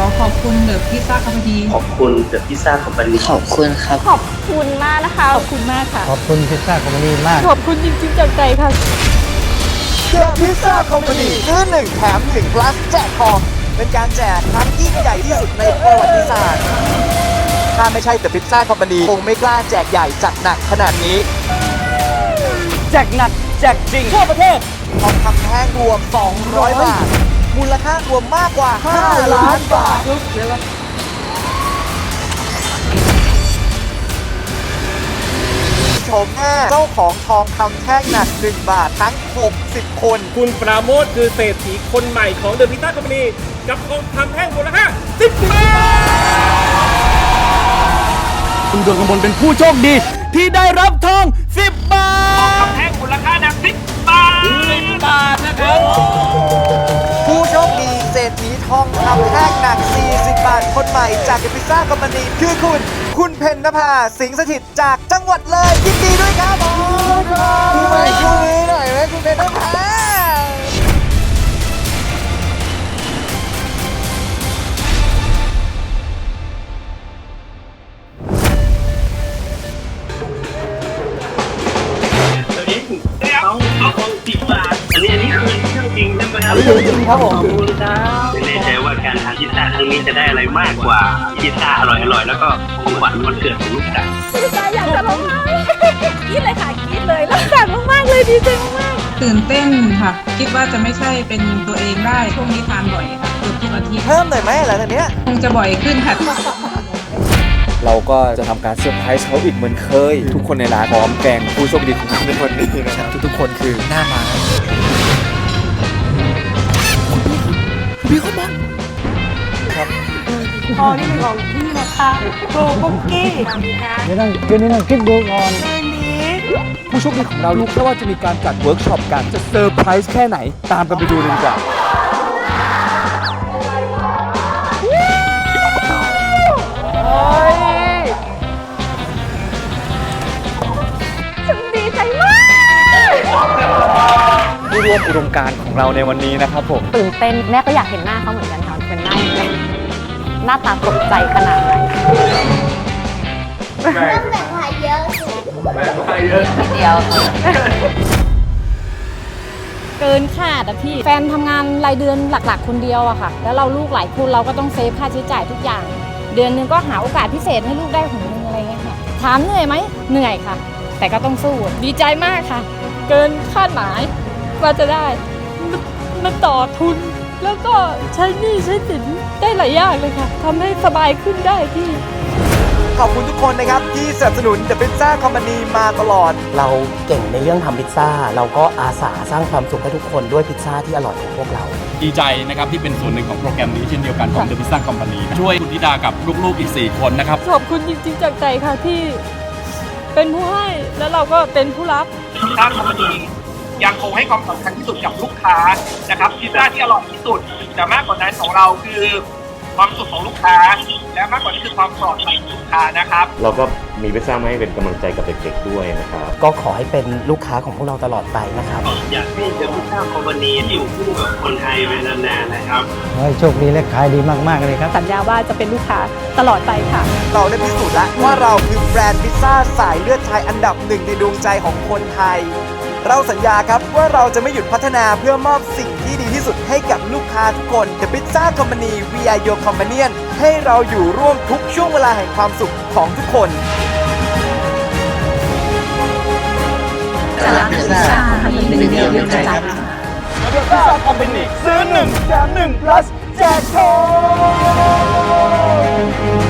ขอขอบคุณเดอะพิซซ่าคอมพานีขอบคุณเดอะพิซซ่าคอมพานีขอบคุณครับ ขอบคุณมากนะคะ ขอบคุณมากค่ะ ขอบคุณพิซซ่าคอมพานีมาก ขอบคุณจริงๆจากใจค่ะเดอะพิซซ่าคอมพานีซื้อหนึ่งแถมหนึ่ง plus แจกทองเป็นการแจกครั้งยิ่งใหญ่ที่สุดในประวัติศาสตร์ถ้าไม่ใช่เดอะพิซซ่าคอมพานีคงไม่กล้าแจกใหญ่จัดหนักขนาดนี้ แจกหนักแจกจริงทั่วประเทศทองคำแท่งรวม 200 บาท มูลค่ารวมมากกว่า 5 ล้านบาทชมหน้าเจ้าของทองคำแท่งหนัก 1 บาททั้ง 60 คน คุณปราโมทคือเศรษฐีคนใหม่ของเดอะพิต้าคอมพานีกับทองคำแท่งมูลค่า10บาทคุณดวงกมลเป็นผู้โชคดีที่ได้รับทอง 10 บาท ทองคำแท่งมูลค่าหนัก องคำแท่งหนัก 40 บาท คนใหม่จากเดอะพิซซ่าคอมพานีคือคุณ คุณเพนนภา สิงห์สถิตจากจังหวัดเลยยินดีด้วยครับคุณไปชูมือหน่อยไหมคุณเพนนภาตัวนี้เอาเอาของสิบบาทอันนี้อันนี้คือเรื่องจริงใช่ไหมครับจริงครับผมขอบคุณครับไม่แน่ใจว่าการทานพิ ซซ่าครั้งนี้จะได้อะไรมากกว่าพิซซ่าอร่อยๆแล้วก็ของหวานวันเกิดของลูกสาวดีใจอยากจะร้องไห้กรี๊ดเลยค่ะกรี๊ดเลยรักษามากๆเลยดีใจมากตื่นเต้นค่ะ คิดว่าจะไม่ใช่เป็นตัวเองได้ช่วงนี้ทานบ่อยค่ะเกือบทุกอาทิตย์เพิ่มหน่อยไหมหลังจากเนี้ยคงจะบ่อยขึ้นค่ะ เราก็จะทำการเซอร์ไพรส์เขาอีกเหมือนเคย ทุกคนในร้านพร้อมแกงผู้โชคดีของเราในวันนี้นะครับทุกๆคนคือหน้าม้าพอ นี่เป็นของพี่นะคะโกกุ๊กกี้เดี๋ยวต้องคืนนี้ต้องคิดดูก่อนผู้โชคดีของเรารู้แค่ว่าจะมีการจัดเวิร์กช็อปกันจะเซอร์ไพรส์แค่ไหนตามกันไปดูเลยดีกว่าฉันดีใจมากผู้ร่วมอุดมการณ์ของเราในวันนี้นะครับผมตื่นเต้นแม่ก็อยากเห็นหน้าเขาเหมือนกันค่ะเป็นหน้ายังไง หน้าตาตกใจขนาดไหนเกินคาดอะพี่ แฟนทำงานรายเดือนหลัก ๆ คนเดียวอะค่ะ แล้วเราลูกหลายคนเราก็ต้องเซฟค่าใช้จ่ายทุกอย่าง เดือนหนึงก็หาโอกาสพิเศษให้ลูกได้หนนึงอะไรเงี้ยค่ะ ถามเหนื่อยไหมเหนื่อยค่ะ แต่ก็ต้องสู้ ดีใจมากค่ะ เกินคาดหมายว่าจะได้ มันมันต่อทุน แล้วก็ใช้หนี้ใช้สินได้หลายอย่างเลยค่ะทำให้สบายขึ้นได้พี่ ขอบคุณทุกคนนะครับ ที่สนับสนุน The Pizza Company มาตลอด เราเก่งในเรื่องทำพิซซ่า เราก็อาสาสร้างความสุขให้ทุกคนด้วยพิซซ่าที่อร่อยของพวกเรา ดีใจนะครับที่เป็นส่วนหนึ่งของโปรแกรมนี้เช่นเดียวกันของ The Pizza Company ช่วยคุณธิดากับลูกๆอีก 4 คนนะครับ ขอบคุณจริงๆจากใจค่ะที่เป็นผู้ให้แล้วเราก็เป็นผู้รับพิซซ่าคอมพานี ยังคงให้ความสำคัญที่สุดกับลูกค้านะครับพิซซ่าที่อร่อยที่สุดแต่มากกว่านั้นของเราคือความสุขของลูกค้า และมากกว่านั้นคือความปลอดภัยของลูกค้านะครับ เราก็มีพิซซ่ามาให้เป็นกำลังใจกับเด็กๆด้วยนะครับ ก็ขอให้เป็นลูกค้าของพวกเราตลอดไปนะครับอยากให้เดอะพิซซ่าคอมพานีอยู่คู่กับคนไทยไปนานๆนะครับขอให้โชคดีและขายดีมากๆเลยครับ สัญญาว่าจะเป็นลูกค้าตลอดไปค่ะ เราได้พิสูจน์แล้วว่าเราคือแบรนด์พิซซ่าสายเลือดไทยอันดับหนึ่งในดวงใจของคนไทย เราสัญญาครับว่าเราจะไม่หยุดพัฒนาเพื่อมอบสิ่งที่ดีที่สุดให้กับลูกค้าทุกคน The Pizza Company We are your companion ให้เราอยู่ร่วมทุกช่วงเวลาแห่งความสุขของทุกคนซื้อหนึ่งแถมหนึ่ง plus แจกทอง